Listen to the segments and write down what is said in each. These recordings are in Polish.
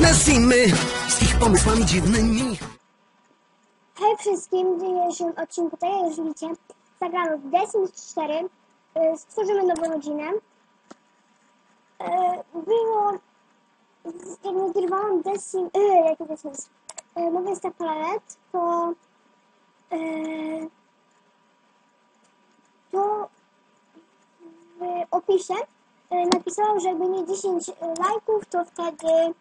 biznes i my z ich pomysłami dziwnymi. Hej wszystkim, w dzisiejszym odcinku, już widzicie, zagramy w The Sims 4, y, stworzymy nową rodzinę. Y, Było, z- jak nagrywałam The Sims, y, jaki Sims, y, Nowy Star Planet, to y, to w opisie y, napisałam, że jakby nie 10 lajków, to wtedy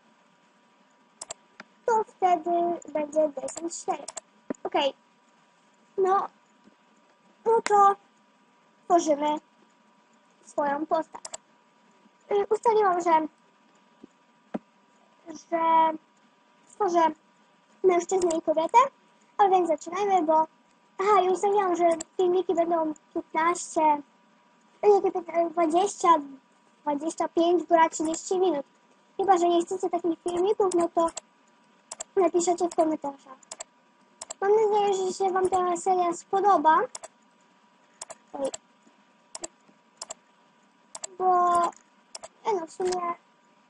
to wtedy będzie The Sims 4. Okej. No, no to tworzymy swoją postać. Y, Ustaliłam, że, że stworzę mężczyznę i kobietę, ale więc zaczynajmy, bo aha, i ustaliłam, że filmiki będą 15, y, nie, piętnaście, 20, 25, góra 30 minut. Chyba, że nie chcecie takich filmików, no to napiszecie w komentarzach. Mam nadzieję, że się Wam ta seria spodoba. Oj. Bo e no, w sumie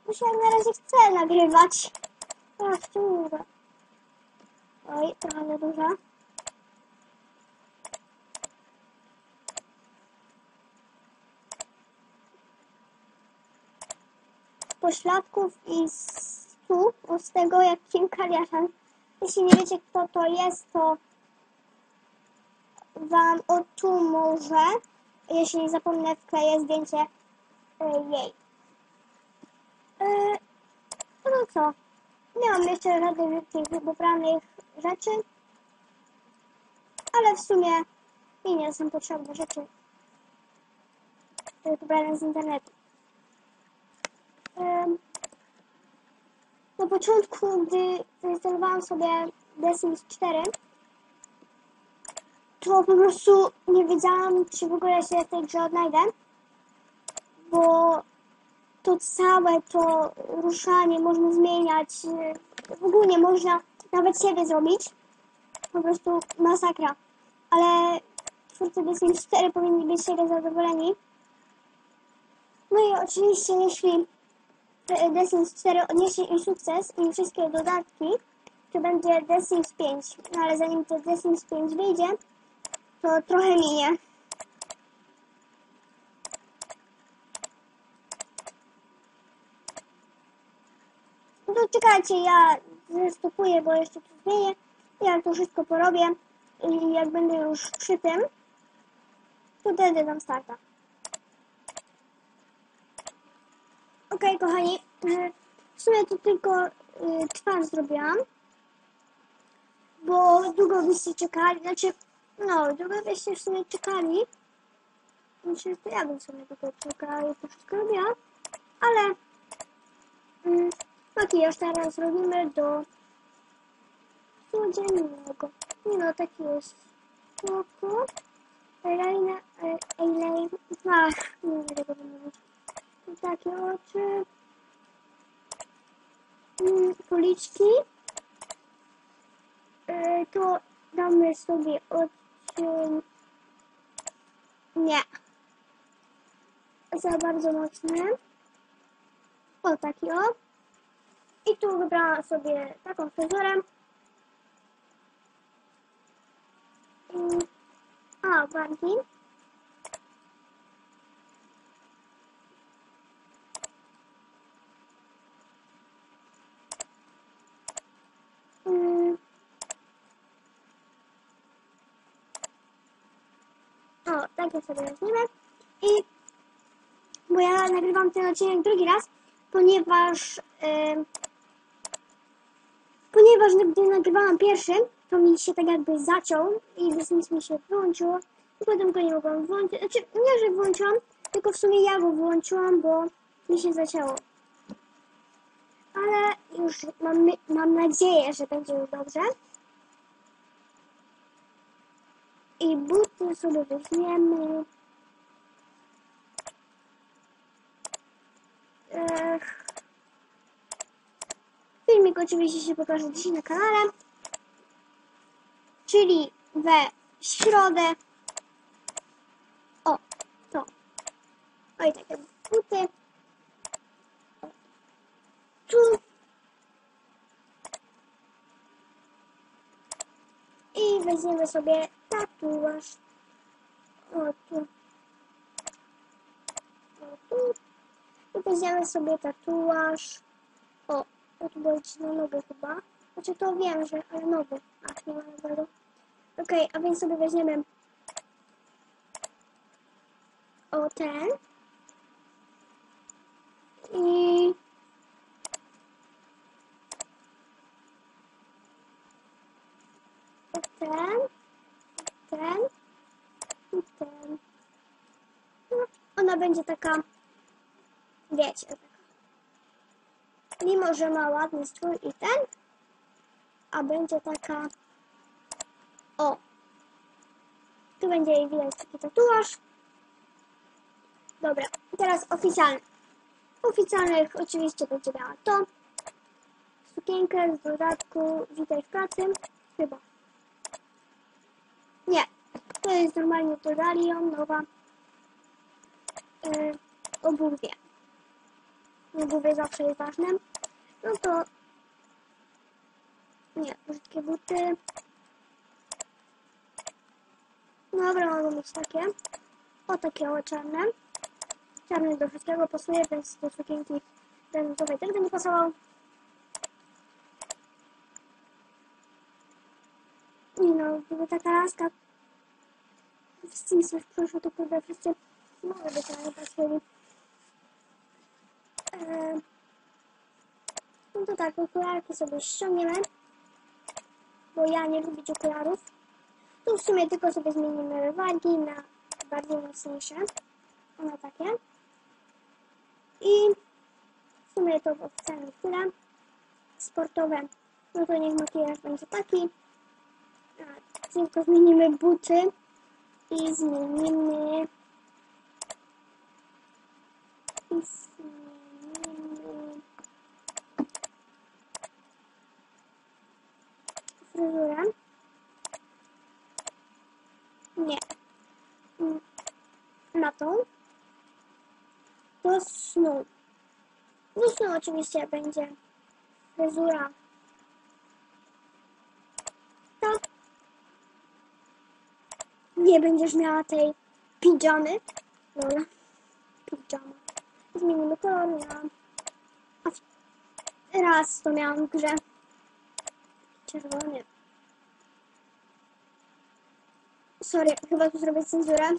mi się na razie chce nagrywać. Ach, nie Oj, trochę za duża. Pośladków i stu, z tego jak Kim Kardashian jeśli nie wiecie, kto to jest, to Wam otłumaczę. Jeśli nie zapomnę, wkleję zdjęcie y, jej. Y, no co? Nie mam jeszcze żadnych tych wybranych rzeczy, ale w sumie mi nie są potrzebne rzeczy wybrane z internetu. Ym, na początku, gdy zainstalowałam sobie The Sims 4, to po prostu nie wiedziałam, czy w ogóle się w tej grze odnajdę, bo to całe to ruszanie można zmieniać, w ogóle można nawet siebie zrobić, po prostu masakra. Ale twórcy The Sims 4 powinni być siebie zadowoleni. No i oczywiście, jeśli Sims 4 odniesie im sukces i wszystkie dodatki, to będzie Sims 5. No ale zanim to Sims 5 wyjdzie, to trochę minie. No czekajcie, ja zestopuję, bo jeszcze to zmienię. Ja to wszystko porobię i jak będę już przy tym, to wtedy dam starta. Okej, okay, kochani, e, w sumie to tylko y, twarz zrobiłam, bo długo byście czekali, znaczy, no, długo byście w sumie czekali, znaczy, to ja bym sobie tylko czekała i to wszystko robiła, ale y, makijaż teraz robimy do codziennego, nie no, taki jest spoko, eyeliner, eyeliner, ach, nie wiem tego mówić takie oczy, mm, policzki, yy, to damy sobie odcień, nie, za bardzo mocny, o taki o, i tu wybrałam sobie taką fryzurę, a, wargi, Mm. O, takie sobie weźmiemy. I bo ja nagrywam ten odcinek drugi raz, ponieważ yy, ponieważ gdy nagrywałam pierwszy, to mi się tak jakby zaciął i Disney mi się wyłączyło i potem go nie mogłam włączyć. Znaczy, nie, że włączyłam, tylko w sumie ja go włączyłam, bo mi się zacięło. Ale już mam, mam nadzieję, że będzie już dobrze. I buty sobie weźmiemy. Ech. Filmik oczywiście się pokaże dzisiaj na kanale. Czyli we środę. O, to. O i takie buty. Tu. I weźmiemy sobie tatuaż. O tu. O tu. I weźmiemy sobie tatuaż. O, o tu będzie na nogę chyba. Znaczy to wiem, że, ale nowy. Ach, nie ma nowego. Okej, a więc sobie weźmiemy o ten. I o ten, ten i ten. No, ona będzie taka, wiecie, taka. Mimo, że ma ładny strój i ten, a będzie taka, o, tu będzie jej widać taki tatuaż. Dobra, teraz oficjalne. Oficjalnych oczywiście będzie miała to. Sukienkę z dodatku Witaj w pracy. Chyba. Nie. To jest normalnie to Dalion, nowa. Yy, obuwie. Obuwie zawsze jest ważne. No to... Nie, brzydkie buty. Dobra, mogą być takie. O, takie o czarne. Czarny do wszystkiego pasuje, więc do sukienki prezentowej też by nie pasował. Nie no, gdyby taka laska w Simsach przyszła, to kurde wszyscy może by się na nie patrzyli. Eee, no to tak, okularki sobie ściągniemy, bo ja nie lubię okularów. Tu w sumie tylko sobie zmienimy wargi na bardziej mocniejsze. One takie. I w sumie to w oficjalnej chwilę. Sportowe, no to niech makijaż będzie taki. A, tylko zmienimy buty i zmienimy i zmienimy fryzurę. Nie. Na tą. Do snu. Do snu oczywiście będzie fryzura. Tak. Nie będziesz miała tej pijamy. Dobra. Pijama. Zmienimy kolor na... Raz to miałam w grze. Czerwony. Sorry, chyba tu zrobię cenzurę.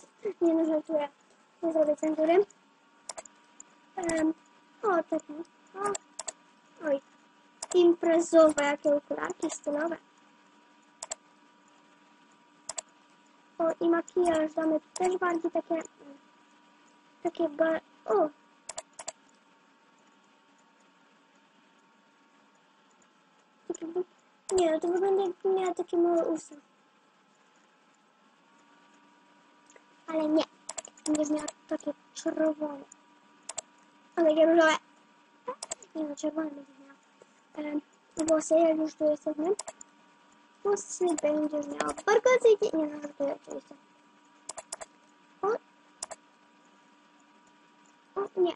Nie no, żartuję. Nie zrobię cenzury. Em, o, taki. O. Oj. Imprezowe, jakie okularki stylowe. O, i makijaż damy też bardziej takie... Takie ba... O! Nie, to wygląda jakby miała takie małe usta. Ale nie. Będziesz miała takie czerwone. A takie różowe. Nie no, czerwone będziesz miała. Em, Włosy, jak już tu jesteśmy. Włosy będziesz miała bardzo dzikie. Nie no, żartuję oczywiście. O. O, nie.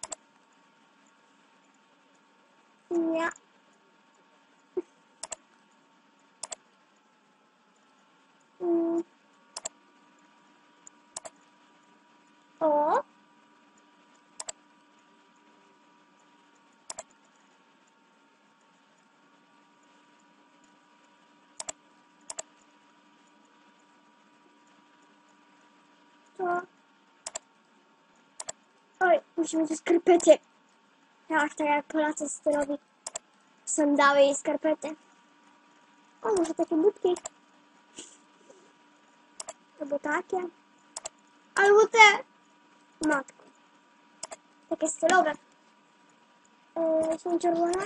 Nie. Mm. O. To. Oj, musimy te skarpety. Tak, tak jak Polacy stylowi. Sandały i skarpety. O, może takie butki. Albo takie. Albo te. Matko. Takie stylowe. Yy, są czerwone.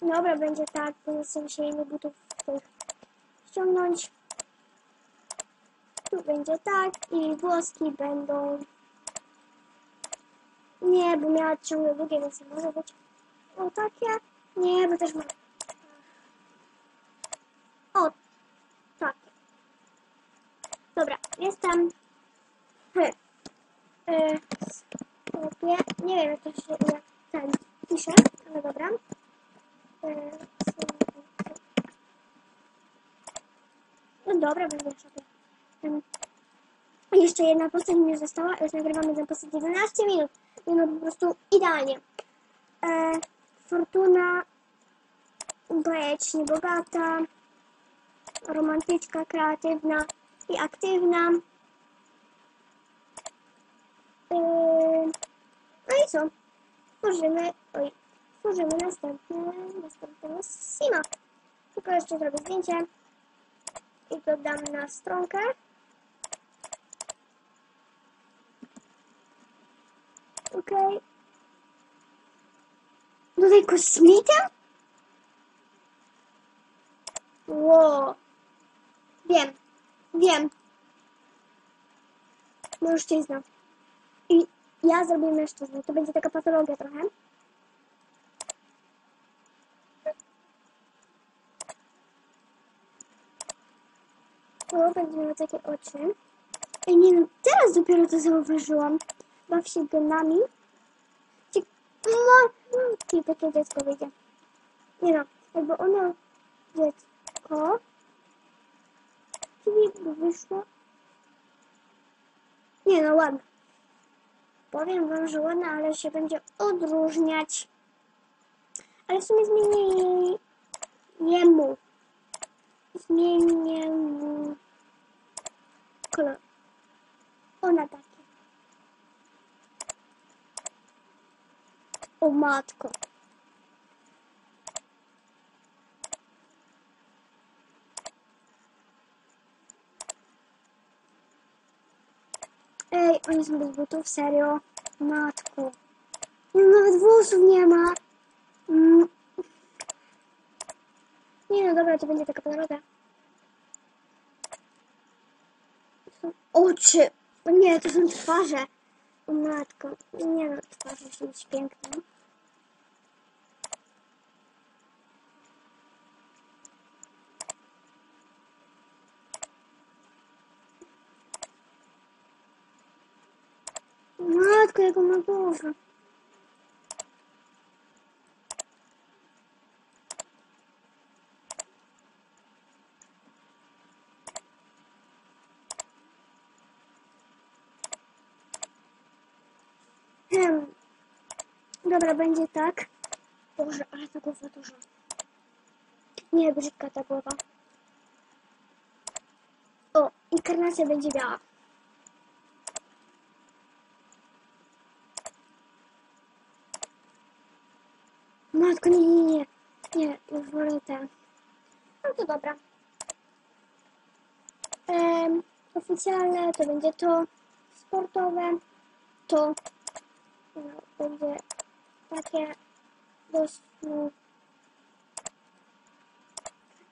Dobra, będzie tak, bo nie chcę się innych butów ściągnąć. Tu będzie tak i włoski będą... Nie, bo miała ciągle długie, więc może być... O, takie? Nie, bo też może... O, takie. Dobra, jestem... Yy, e, sklepie. Nie wiem, jak to się jak ten pisze, ale dobra. E, no dobra, będę szukać. Jeszcze jedna postać mi została, już nagrywamy tę postać 11 minut. No po prostu idealnie. E, Fortuna bajecznie bogata, romantyczka, kreatywna i aktywna. E, no i co? Tworzymy, oj, tworzymy następny, następnego sima. Tylko jeszcze zrobię zdjęcie i to dam na stronkę. Okej. Tutaj kosmita? Ło. Wiem. Wiem. Mężczyzna. I ja zrobię mężczyznę. To będzie taka patologia trochę. To będzie miał takie oczy. Ej, nie no, teraz dopiero to zauważyłam. Baw się genami. I takie dziecko wyjdzie. Nie no, jakby ono dziecko czyli by wyszło. Nie no, ładne. Powiem wam, że ładne, ale się będzie odróżniać. Ale w sumie zmienię jemu. Zmienię mu kolor. Ona takie. O matko. Ej, oni są bez butów, serio? Matku. Nie, nawet włosów nie ma. Mm. Nie no dobra, to będzie taka parodia. Są oczy. O nie, to są twarze. O matko. Nie no, twarze są być piękne. Matko, jaką ma dużo. Hmm. Dobra, będzie tak. Boże, ale ta głowa duża. Nie, nie, nie, nie. Nie, już wolę ten. No to dobra. Em, oficjalne to będzie to. Sportowe to no, będzie takie dość... no,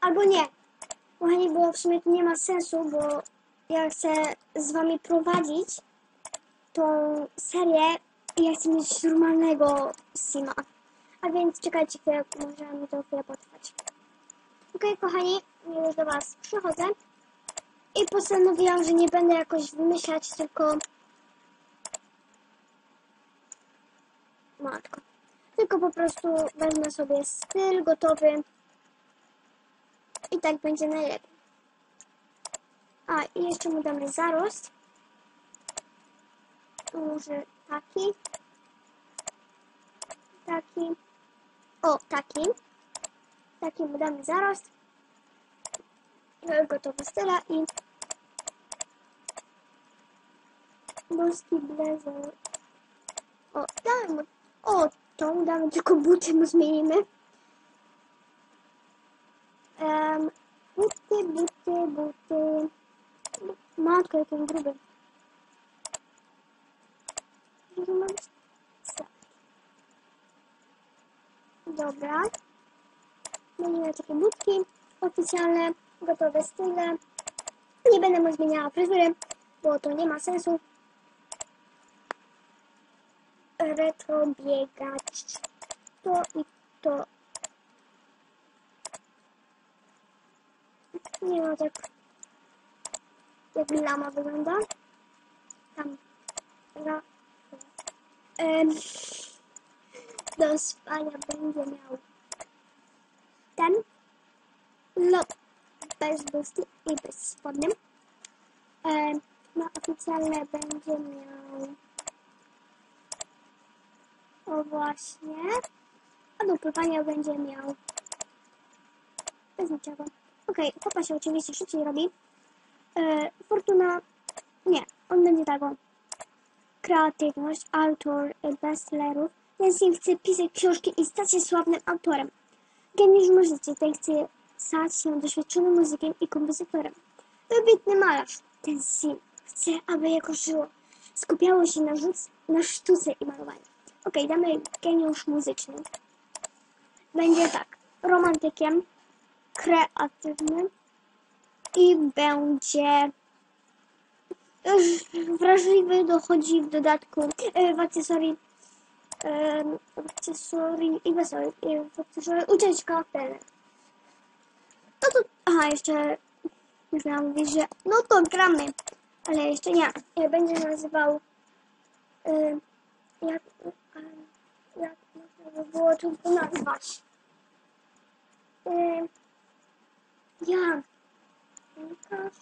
Albo nie. Kochani, bo w sumie to nie ma sensu, bo ja chcę z wami prowadzić tą serię i ja chcę mieć normalnego sima. A więc czekajcie chwilę, może mi to chwilę potrwać. Okej, kochani, już do Was przychodzę. I postanowiłam, że nie będę jakoś wymyślać, tylko... Matko. Tylko po prostu wezmę sobie styl gotowy. I tak będzie najlepiej. A, i jeszcze mu damy zarost. Może taki. Taki. O, taki. Taki mu damy zarost. Gotowy styla i boski blazer. O, damy. O, tą damy, tylko buty mu zmienimy. Um, buty, buty, buty. Matko, jaki on gruby. Że ma tak. Dobra. Zmienimy takie budki oficjalne, gotowe style. Nie będę mu zmieniała fryzury, bo to nie ma sensu. Retro biegać. To i to. Nie ma tak jak lama wygląda. Tam. Ra. Em, do spania będzie miał ten lo, bez busty i bez spodnym. E, na oficjalne będzie miał o właśnie, a do pływania będzie miał bez niczego. Okej, okay, się oczywiście szybciej robi. E, Fortuna, nie, on będzie tego. Kreatywność, autor e, bestsellerów. Jensen chce pisać książki i stać się sławnym autorem. Geniusz muzycy, ten chce stać się doświadczonym muzykiem i kompozytorem. Wybitny malarz, ten Sim chce, aby jego żyło skupiało się na, rzuc, na sztuce i malowaniu. Okej, okay, damy geniusz muzyczny. Będzie tak, romantykiem, kreatywnym i będzie wrażliwy, dochodzi w dodatku e, w akcesorii w akcesorii i wesoły, w akcesorii ucieczka wtedy. No to, aha, jeszcze miałam mówić, że no to gramy, ale jeszcze nie. Będzie nazywał y, jak, jak można by było to nazwać? Y, ja. Łukasz.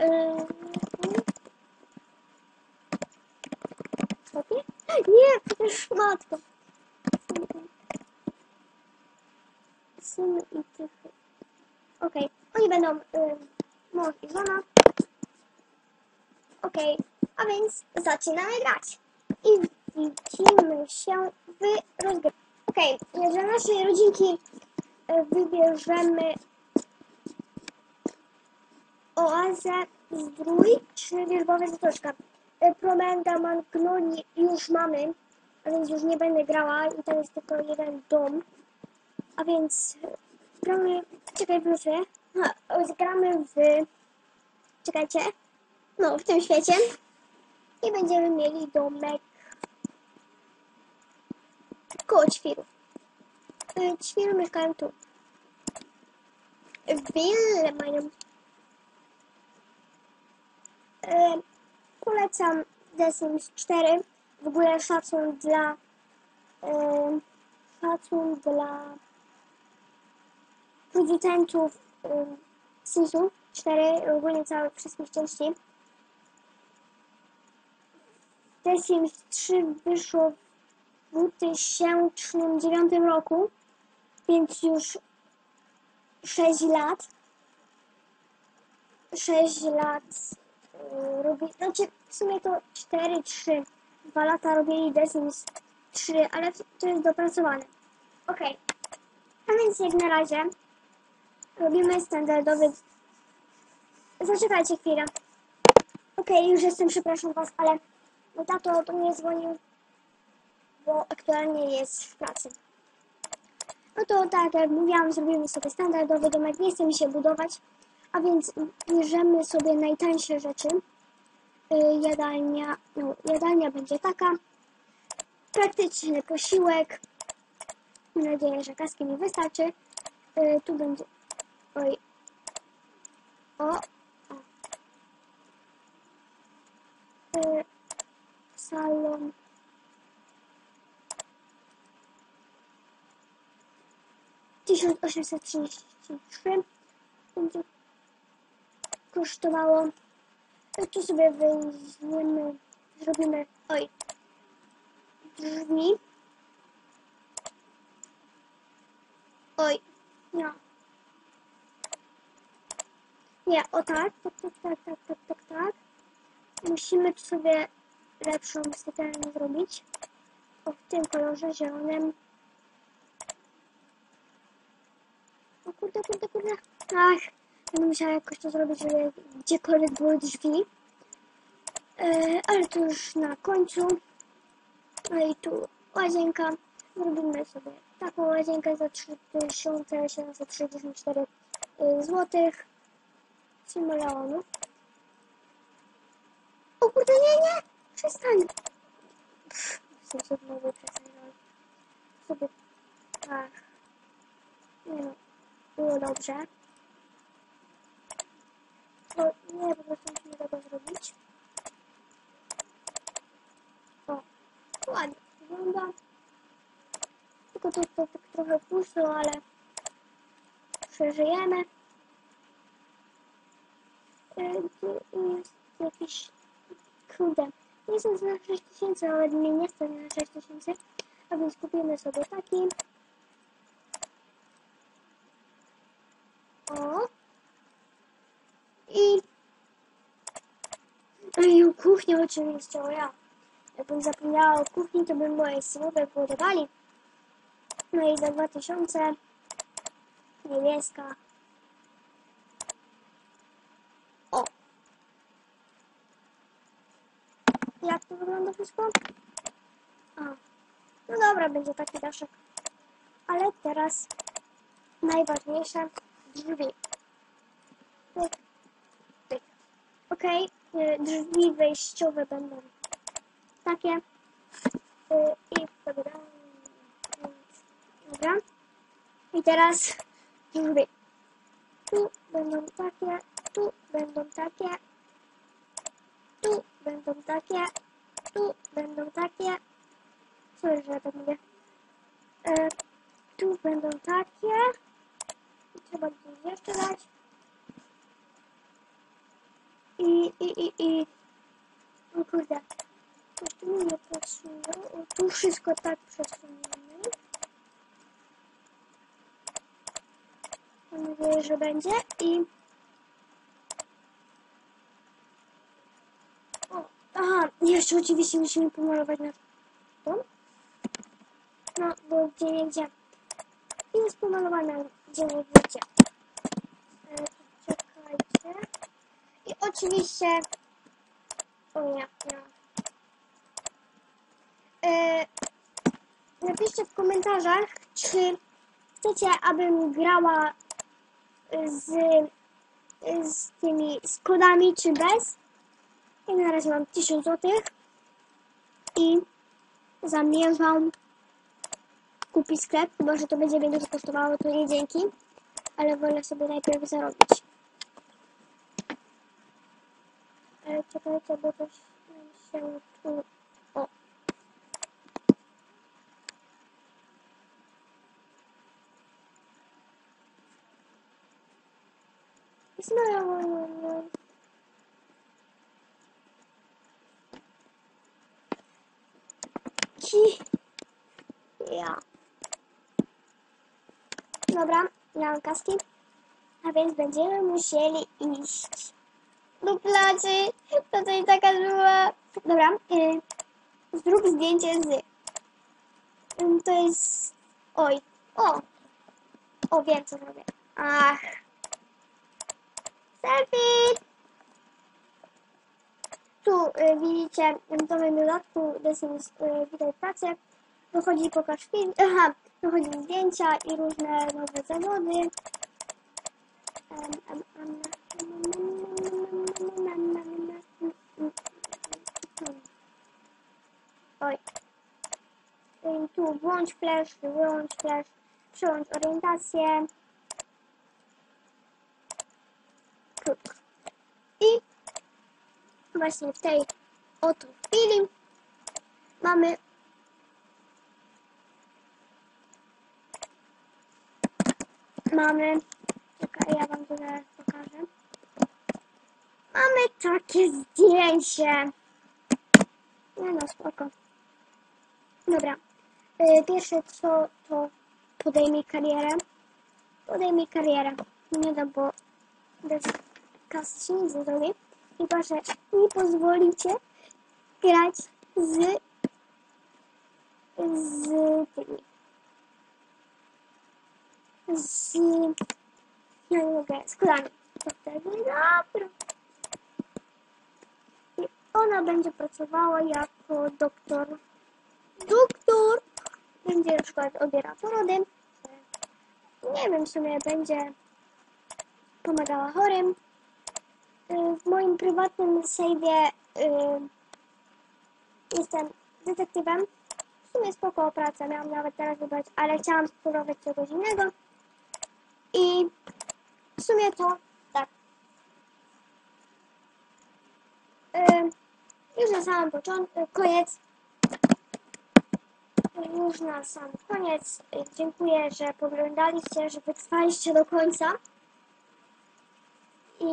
Y, y, Sobie? Nie, przecież matko. Syn i tychy. Okej, okay. oni będą y, mąż i żona. Okej, okay. a więc zaczynamy grać. I widzimy się w rozgrywce. Okej, okay. dla naszej rodzinki y, wybierzemy oazę zdrój czy wierzbowa zatoczka. Y, Promenda Mangnoni już mamy, a więc już nie będę grała i to jest tylko jeden dom. A więc gramy, czekaj wrócę, gramy w, czekajcie, no w tym świecie i będziemy mieli domek koło ćwirów. Ćwiry mieszkają tu. Wille mają. Polecam The Sims 4. W ogóle szacun dla y, szacun dla producentów um, Simsów 4, ogólnie całych wszystkich części. The Sims 3 wyszło w 2009 roku, więc już 6 lat. 6 lat yy, robi, znaczy w sumie to 4, 3, 2 lata robili The Sims 3, ale to jest dopracowane. Ok, a więc jak na razie Robimy standardowy... Zaczekajcie chwilę. Okay, już jestem, przepraszam was, ale mój tato do mnie dzwonił, bo aktualnie jest w pracy. No to tak jak mówiłam, zrobimy sobie standardowy domek, nie chce mi się budować, a więc bierzemy sobie najtańsze rzeczy. Yy, jadalnia, no, jadalnia będzie taka. Praktyczny posiłek. Mam nadzieję, że kaski mi wystarczy. Yy, tu będzie Oj. O. o. Y, salon. Tysiąc osiemset trzydzieści trzy będzie kosztowało. Y, tu sobie zrobimy, oj, drzwi. Oj, no. Nie, o tak, tak, tak, tak, tak, tak, tak, tak. Musimy tu sobie lepszą sypialnię zrobić. O, w tym kolorze zielonym. O kurde, kurde, kurde. Ach, będę musiała jakoś to zrobić, żeby gdziekolwiek były drzwi. E, ale to już na końcu. No i tu łazienka. Zrobimy sobie taką łazienkę za 3764 złotych milionów. O kurde, nie, nie! Przestań! Pff, w sensie znowu przestań. Sobie... Ach. Nie no. Było dobrze. To nie, po prostu musimy tego zrobić. O. Ładnie wygląda. Tylko to, to tak trochę pusto, ale... przeżyjemy. E, Gdzie jest jakiś... Kurde. Nie jestem na 6000, ale mnie nie stać na 6000. A więc kupimy sobie taki. O. I... No i kuchnię oczywiście, o ja. Jakbym zapomniała o kuchni, to bym moje synowe budowali. No i za 2000 niebieska. O! Jak to wygląda wszystko? A. No dobra, będzie taki daszek. Ale teraz najważniejsze drzwi. Pyk. Y, drzwi wejściowe będą takie. Y, I dam. Dobra. I teraz drzwi. Tu będą takie, tu będą takie, tu będą takie, tu będą takie. Sorry, że ja tak mówię. E, tu będą takie. I trzeba gdzieś jeszcze dać. I, i, i, i. O kurde. Coś tu nie pasuje. O, Tu wszystko tak przesuniemy. Mam nadzieję, że będzie. I... O, aha, jeszcze oczywiście musimy pomalować na to. No, bo gdzie nie gdzie. Jest pomalowane gdzie nie gdzie. E, czekajcie. I oczywiście... O nie. E, napiszcie w komentarzach, czy chcecie, abym grała z, z tymi z kodami, czy bez. Ja na razie mam 1000 zł i zamierzam kupić sklep, chyba że to będzie więcej kosztowało, to nie dzięki, ale wolę sobie najpierw zarobić. Ale czekajcie, bo coś się tu... O! Znowu. Ci. Ja. Dobra, miałam kaski. A więc będziemy musieli iść do plaży. To coś taka była. Dobra, y, zrób zdjęcie z. Ym, to jest. Oj. O! O, wiem co zrobię. Ach. Selfie! Tu y, widzicie w nowym dodatku Desimis y, Witaj pracę. Dochodzi pokaż film. Aha, dochodzi zdjęcia i różne nowe zawody. Em, em, em, Oj. Tu włącz flash, wyłącz flash, przełącz orientację. I właśnie w tej oto chwili mamy mamy czekaj, ja wam to zaraz pokażę mamy takie zdjęcie. Nie no, spoko. Dobra. Y, pierwsze co to podejmij karierę. Podejmij karierę. Nie da, bo bez kasy się nic nie zrobi nie pozwolicie grać z z tymi. Z ja nie mogę, z kulami dobra ona będzie pracowała jako doktor doktor będzie na przykład odbierała porody nie wiem w sumie będzie pomagała chorym Y, w moim prywatnym save'ie y, jestem detektywem. W sumie spoko praca, miałam nawet teraz wybrać, ale chciałam spróbować czegoś innego. I w sumie to tak. Y, już na samym początku, koniec. już na sam koniec. Dziękuję, że poglądaliście, że wytrwaliście do końca. I,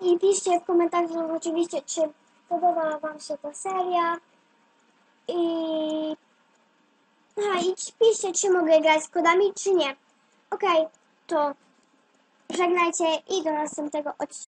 I piszcie w komentarzu oczywiście, czy podobała Wam się ta seria. I, aha, i piszcie, czy mogę grać z kodami, czy nie. Okej, to żegnajcie i do następnego odcinka.